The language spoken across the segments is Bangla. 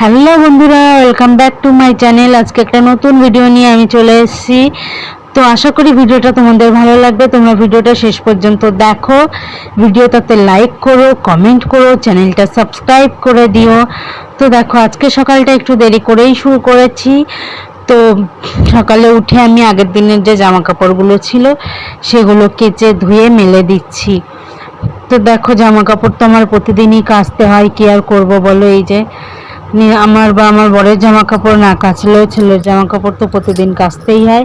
হ্যালো বন্ধুরা welcome back to my channel আজকে একটা নতুন ভিডিও নিয়ে আমি চলে এসেছি। তো আশা করি ভিডিওটা তোমাদের ভালো লাগবে। তোমরা ভিডিওটা শেষ পর্যন্ত দেখো। ভিডিওটাতে লাইক করো কমেন্ট করো চ্যানেলটা সাবস্ক্রাইব করে দিও। তো দেখো, আজকে সকালটা একটু দেরি করেই শুরু করেছি। তো সকালে উঠে আমি আগের দিনের যে জামা কাপড়গুলো ছিল, সেগুলো কেচে ধুয়ে মেলে দিচ্ছি। তো দেখো জামা কাপড় তো আমার প্রতিদিনই কাচতে হয়। কি আর করব বলো এই যে? আমার বা আমার বরের জামা কাপড় না কাচলেও ছেলের জামা কাপড় তো প্রতিদিন কাচতেই হয়।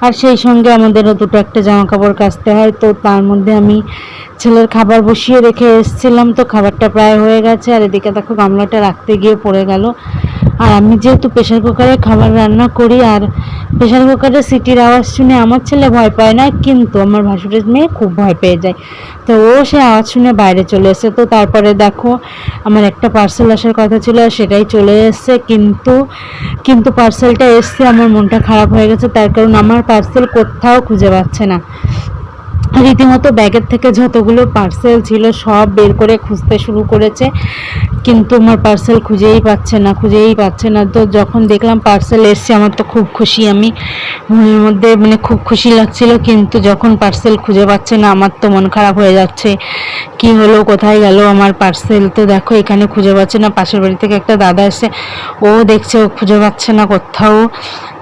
আর সেই সঙ্গে আমাদেরও দুটো একটা জামা কাপড় কাচতে হয়। তো তার মধ্যে আমি ছেলের খাবার বসিয়ে রেখে এসেছিলাম তো খাবারটা প্রায় হয়ে গেছে। আর এদিকে দেখো গামলাটা রাখতে গিয়ে পড়ে গেল। আর আমি যেহেতু প্রেশার কুকারে খাবার রান্না করি, আর প্রেশার কুকারে সিটির আওয়াজ শুনে আমার ছেলে ভয় পায় না, কিন্তু আমার ভাসুরের মেয়ে খুব ভয় পেয়ে যায়। তো ও সে আওয়াজ শুনে বাইরে চলে এসে তো তারপরে দেখো আমার একটা পার্সেল আসার কথা ছিল, সেটাই চলে এসছে। কিন্তু কিন্তু পার্সেলটা এসছে, আমার মনটা খারাপ হয়ে গেছে। তার কারণ আমার পার্সেল কোথাও খুঁজে পাচ্ছে না। রীতিমতো ব্যাগের থেকে যতগুলো পার্সেল ছিল সব বের করে খুঁজতে শুরু করেছে। কিন্তু আমার পার্সেল খুঁজেই পাচ্ছে না, খুঁজেই পাচ্ছে না। তো যখন দেখলাম পার্সেল এসছে, আমার তো খুব খুশি আমি। মনের মধ্যে মানে খুব খুশি লাগছিল, কিন্তু যখন পার্সেল খুঁজে পাচ্ছে না, আমার তো মন খারাপ হয়ে যাচ্ছে। কি হলো, কোথায় গেল আমার পার্সেল তো দেখো, এখানে খুঁজে পাচ্ছে না। পাশের বাড়ি থেকে একটা দাদা এসে, ও দেখছে, ও খুঁজে পাচ্ছে না কোথাও।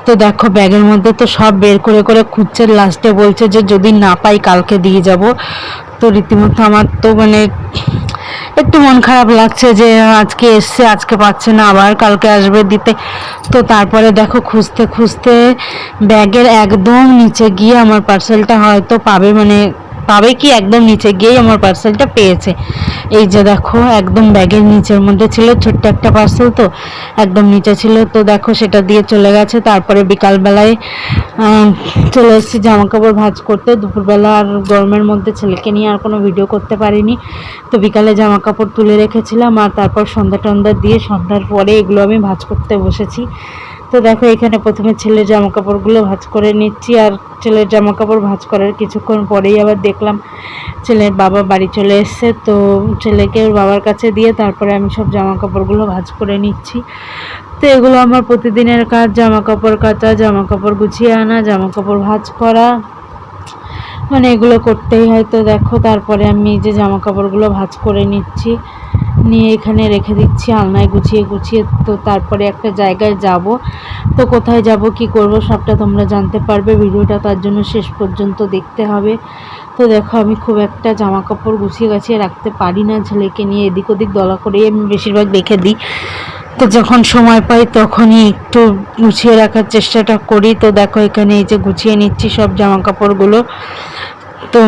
তো দেখো, ব্যাগের মধ্যে তো সব বের করে করে খুঁজছে। লাস্টে বলছে যে, যদি না পাই কালকে দিয়ে যাব। তো রীতিমতো আমার তো মানে একটু মন খারাপ লাগছে যে, আজকে এসছে, আজকে পাচ্ছে না, আবার কালকে আসবে দিতে। তো তারপরে দেখো, খুঁজতে খুঁজতে ব্যাগের একদম নিচে গিয়ে আমার পার্সেলটা হয়তো পাবে মানে পাবে কি একদম নিচে গিয়েই আমার পার্সেলটা পেয়েছে। এই যে দেখো, একদম ব্যাগের নিচের মধ্যে ছিল ছোট্ট একটা পার্সেল তো, একদম নিচে ছিল। তো দেখো, সেটা দিয়ে চলে গেছে। তারপরে বিকালবেলায় চলে এসেছি জামা কাপড় ভাঁজ করতে। দুপুরবেলা আর গরমের মধ্যে ছেলেকে নিয়ে আর কোনো ভিডিও করতে পারিনি। তো বিকালে জামা কাপড় তুলে রেখেছিলাম আর তারপর সন্ধ্যা টন্ধা দিয়ে সন্ধ্যার পরে এগুলো আমি ভাঁজ করতে বসেছি। তো দেখো, এখানে প্রথমে ছেলের জামা কাপড়গুলো ভাঁজ করে নিচ্ছি আর ছেলের জামা কাপড় ভাঁজ করার কিছুক্ষণ পরেই আবার দেখলাম ছেলের বাবা বাড়ি চলে এসছে। তো ছেলেকে ওর বাবার কাছে দিয়ে তারপরে আমি সব জামা কাপড়গুলো ভাঁজ করে নিচ্ছি। তো এগুলো আমার প্রতিদিনের কাজ জামা কাপড় কাচা জামা কাপড় গুছিয়ে আনা জামা কাপড় ভাঁজ করা। মানে এগুলো করতেই হয়। তো দেখো, তারপরে আমি যে জামা কাপড়গুলো ভাঁজ করে নিচ্ছি। নিয়ে এখানে রেখে দিচ্ছি, আলনায় গুছিয়ে গুছিয়ে তো তারপরে একটা জায়গায় যাব। তো কোথায় যাব, কি করব সবটা তোমরা জানতে পারবে, ভিডিওটা তার জন্য শেষ পর্যন্ত দেখতে হবে। তো দেখো আমি খুব একটা জামা কাপড় গুছিয়ে গাছিয়ে রাখতে পারি না, ছেলেকে নিয়ে এদিক ওদিক দলা করেই আমি বেশিরভাগ রেখে দিই। তো যখন সময় পাই তখনই একটু গুছিয়ে রাখার চেষ্টাটা করি। তো দেখো এখানে এই যে গুছিয়ে নিচ্ছি সব জামা কাপড়গুলো তো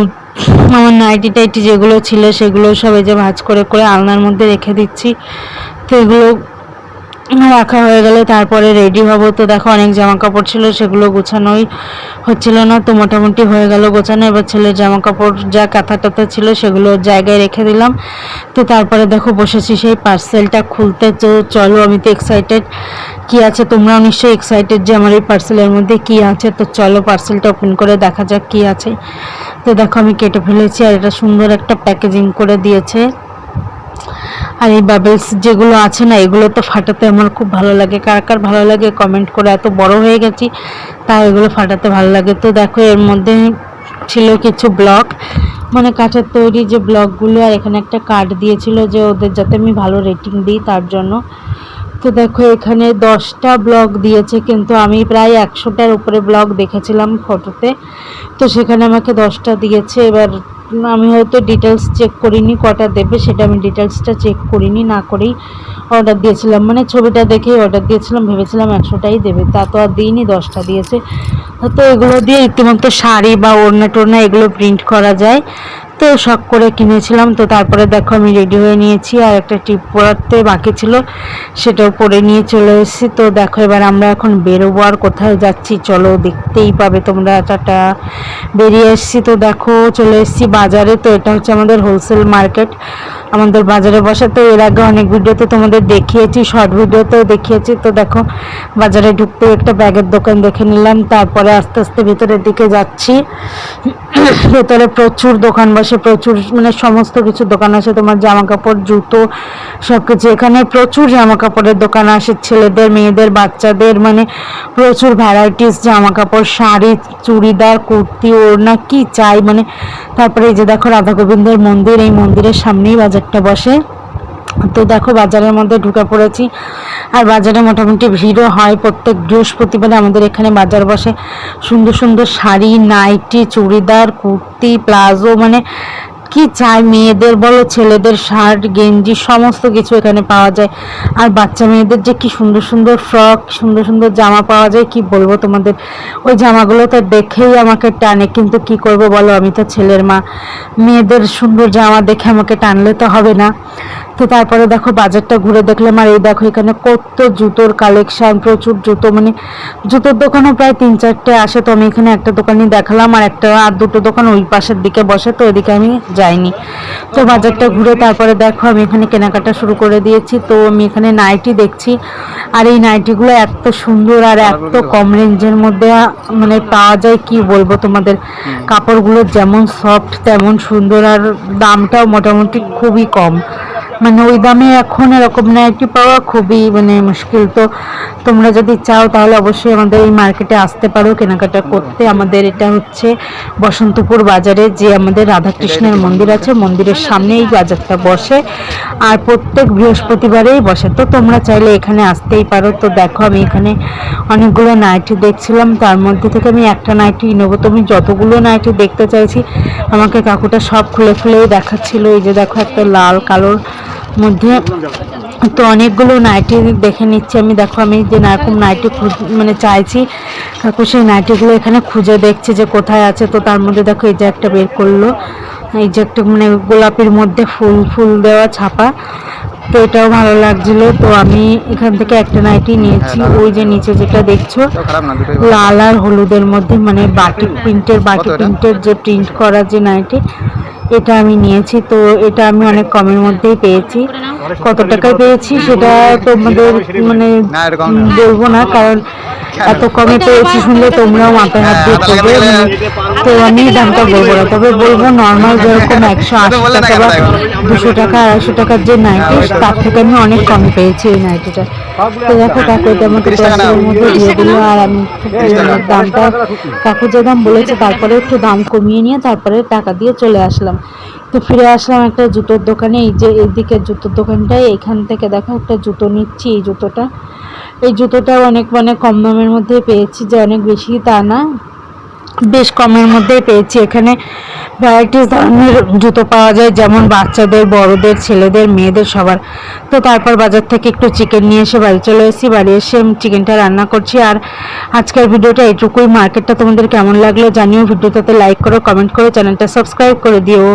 আমার নাইটি টাইটি যেগুলো ছিল সেগুলো সব এই যে ভাঁজ করে করে আলনার মধ্যে রেখে দিচ্ছি। তো এগুলো রাখা হয়ে গেলে তারপরে রেডি হব। তো দেখো অনেক জামা কাপড় ছিল, সেগুলো গোছানোই হচ্ছিল না। তো মোটামুটি হয়ে গেল গোছানো। এবার ছেলের জামা কাপড় যা কাঁথা টাথা ছিল সেগুলো জায়গায় রেখে দিলাম। তো তারপরে দেখো বসেছি সেই পার্সেলটা খুলতে। তো চলো, আমি তো এক্সাইটেড কি আছে? তোমরাও নিশ্চয়ই এক্সাইটেড যে আমার এই পার্সেলের মধ্যে কি আছে। তো চলো পার্সেলটা ওপেন করে দেখা যাক কি আছে। তো দেখো আমি কেটে ফেলেছি আর এটা সুন্দর একটা প্যাকেজিং করে দিয়েছে। আর এই বাবেলস যেগুলো আছে না, এগুলো তো ফাটাতে আমার খুব ভালো লাগে। কার কার ভালো লাগে কমেন্ট করে, এত বড় হয়ে গেছি তাই এগুলো ফাটাতে ভালো লাগে। তো দেখো, এর মধ্যে ছিল কিছু ব্লক মানে কাঁচের তৈরি যে ব্লকগুলো আর এখানে একটা কার্ড দিয়েছিল যে ওদের যাতে আমি ভালো রেটিং দিই, তার জন্য। তো দেখো, এখানে দশটা ব্লগ দিয়েছে, কিন্তু আমি প্রায় একশোটার উপরে ব্লগ দেখেছিলাম ফটোতে তো সেখানে আমাকে দশটা দিয়েছে, এবার আমি হয়তো ডিটেলস চেক করিনি, কটা দেবে সেটা আমি ডিটেলসটা চেক করিনি, না করেই অর্ডার দিয়েছিলাম। মানে ছবিটা দেখেই অর্ডার দিয়েছিলাম, ভেবেছিলাম একশোটাই দেবে, তা তো আর দিইনি, দশটা দিয়েছে। তো এগুলো দিয়ে রীতিমতো শাড়ি বা ওড়না টোড়না এগুলো প্রিন্ট করা যায়। তো শখ করে কিনেছিলাম। তো তারপরে দেখো আমি রেডি হয়ে নিয়েছি আর একটা টিপ পরাতে বাকি ছিল, সেটাও পরে নিয়ে চলে এসেছি। তো দেখো এবার আমরা এখন বেরোবো আর কোথায় যাচ্ছি, চলো দেখতেই পাবে তোমরা টাটা। বেরিয়ে এসেছি, তো দেখো চলে এসেছি বাজারে। তো এটা হচ্ছে আমাদের হোলসেল মার্কেট আমাদের বাজারে বসে। তো এর আগে অনেক ভিডিওতে তোমাদের দেখিয়েছি শর্ট ভিডিওতেও দেখিয়েছি। তো দেখো, বাজারে ঢুকতে একটা ব্যাগের দোকান দেখে নিলাম। তারপরে আস্তে আস্তে ভেতরের দিকে যাচ্ছি। ভেতরে প্রচুর দোকান বসে, প্রচুর মানে সমস্ত কিছু দোকান আছে। তোমার জামা কাপড় জুতো সব কিছু এখানে প্রচুর জামা কাপড়ের দোকান আসে। ছেলেদের, মেয়েদের, বাচ্চাদের মানে প্রচুর ভ্যারাইটিস জামা কাপড় শাড়ি, চুড়িদার, কুর্তি, ওড়না, কি চাই মানে তারপরে এই যে দেখো রাধা গোবিন্দের মন্দির। এই মন্দিরের সামনেই বাজারটা বসে। তো দেখো বাজারের মধ্যে ঢুকে পড়েছি। আর বাজারে মোটামুটি ভিড়ও হয়। প্রত্যেক বৃহস্পতিবারে আমাদের এখানে বাজার বসে। সুন্দর সুন্দর শাড়ি, নাইটি, চুড়িদার, কুর্তি, প্লাজো মানে কি চাই, মেয়েদের বলো, ছেলেদের শার্ট, গেঞ্জি, সমস্ত কিছু এখানে পাওয়া যায়। আর বাচ্চা মেয়েদের যে কি সুন্দর সুন্দর ফ্রক সুন্দর সুন্দর জামা পাওয়া যায়, কি বলব তোমাদের? ওই জামাগুলো তো দেখেই আমাকে টানে, কিন্তু কি করব বলো? আমি তো ছেলের মা। মেয়েদের সুন্দর জামা দেখে আমাকে টানলে তো হবে না। তো তারপরে দেখো বাজারটা ঘুরে দেখলাম আর এই দেখো এখানে কত জুতোর কালেকশন প্রচুর জুতো মানে জুতোর দোকানও প্রায় তিন চারটে আসে তো আমি এখানে একটা দোকানই দেখালাম আর একটা আর দুটো দোকান ওই পাশের দিকে বসে তো ওইদিকে আমি যাইনি। তো বাজারটা ঘুরে তারপরে দেখো আমি এখানে কেনাকাটা শুরু করে দিয়েছি তো আমি এখানে নাইটি দেখছি। আর এই নাইটিগুলো এত সুন্দর আর এত কম রেঞ্জের মধ্যে মানে পাওয়া যায় কি বলব তোমাদের? কাপড়গুলো যেমন সফট তেমন সুন্দর আর দামটাও মোটামুটি খুবই কম। মানে ওই দামে এখন এরকম নাইটি পাওয়া খুবই মানে মুশকিল। তো তোমরা যদি চাও তাহলে অবশ্যই আমাদের এই মার্কেটে আসতে পারো। কেনাকাটা করতে আমাদের এটা হচ্ছে বসন্তপুর বাজারে যে আমাদের রাধাকৃষ্ণের মন্দির আছে। মন্দিরের সামনে এই বাজারটা বসে। আর প্রত্যেক বৃহস্পতিবারেই বসে। তো তোমরা চাইলে এখানে আসতেই পারো। তো দেখো আমি এখানে অনেকগুলো নাইটি দেখছিলাম। তার মধ্যে থেকে আমি একটা নাইটি নেব। তো আমি যতগুলো নাইটি দেখতে চাইছি, আমাকে কাকুটা সব খুলে খুলেই দেখাচ্ছিল। এই যে দেখো একটা লাল কালোর মধ্যে তো অনেকগুলো নাইটি দেখে নিচ্ছি আমি। দেখো আমি যে নারকম নাইটি খুঁজ- মানে চাইছি কাকু সেই নাইটিগুলো এখানে খুঁজে দেখছে যে কোথায় আছে। তো তার মধ্যে দেখো এই যে একটা বের করল এই যে একটা মানে গোলাপের মধ্যে ফুল ফুল দেওয়া ছাপা। তো এটাও ভালো লাগছিল। তো আমি এখান থেকে একটা নাইটি নিয়েছি। ওই যে নিচে যেটা দেখছ লাল আর হলুদের মধ্যে মানে বাটি প্রিন্টের বাটি প্রিন্টের যে প্রিন্ট করা যে নাইটি এটা আমি নিয়েছি তো এটা আমি অনেক কমের মধ্যেই পেয়েছি। কত টাকায় পেয়েছি সেটা তোমাদের মানে। বলব না কারণ এত কমে পেয়েছি শুনলে তোমরাও মাথায় হাত দিয়ে হ্যাঁ, মানে, তো আমি দামটা বলব না তবে বলব নর্মাল যেরকম একশো আশি টাকা বা দুশো টাকা আড়াইশো টাকার যে নাইটি তার থেকে আমি অনেক কমে পেয়েছি এই নাইটিটা তো দেখো কাকু এটা আমাকে দশের মধ্যে দিয়ে দিল আর আমি দামটা কাকু যে দাম বলেছে তারপরে একটু দাম কমিয়ে নিয়ে তারপরে টাকা দিয়ে চলে আসলাম। তো ফিরে আসলাম একটা জুতোর দোকানে, এই যে এইদিকে জুতোর দোকানটায়, এখান থেকে দেখো একটা জুতো নিচ্ছি এই জুতোটা। এই জুতোটা অনেক মানে কম দামের মধ্যে পেয়েছি, যে অনেক বেশি তা না। বেশ কমের মধ্যেই পেয়েছি। এখানে ভ্যারাইটিস ধরনের জুতো পাওয়া যায়, যেমন বাচ্চাদের, বড়দের, ছেলেদের, মেয়েদের, সবার। তো তারপর বাজার থেকে একটু চিকেন নিয়ে এসে বাড়ি চলে এসেছি। বাড়ি এসে চিকেনটা রান্না করছি। আর আজকের ভিডিওটা এটুকুই মার্কেটটা তোমাদের কেমন লাগল জানিও। ভিডিওটাতে লাইক করো কমেন্ট করো চ্যানেলটা সাবস্ক্রাইব করে দিও।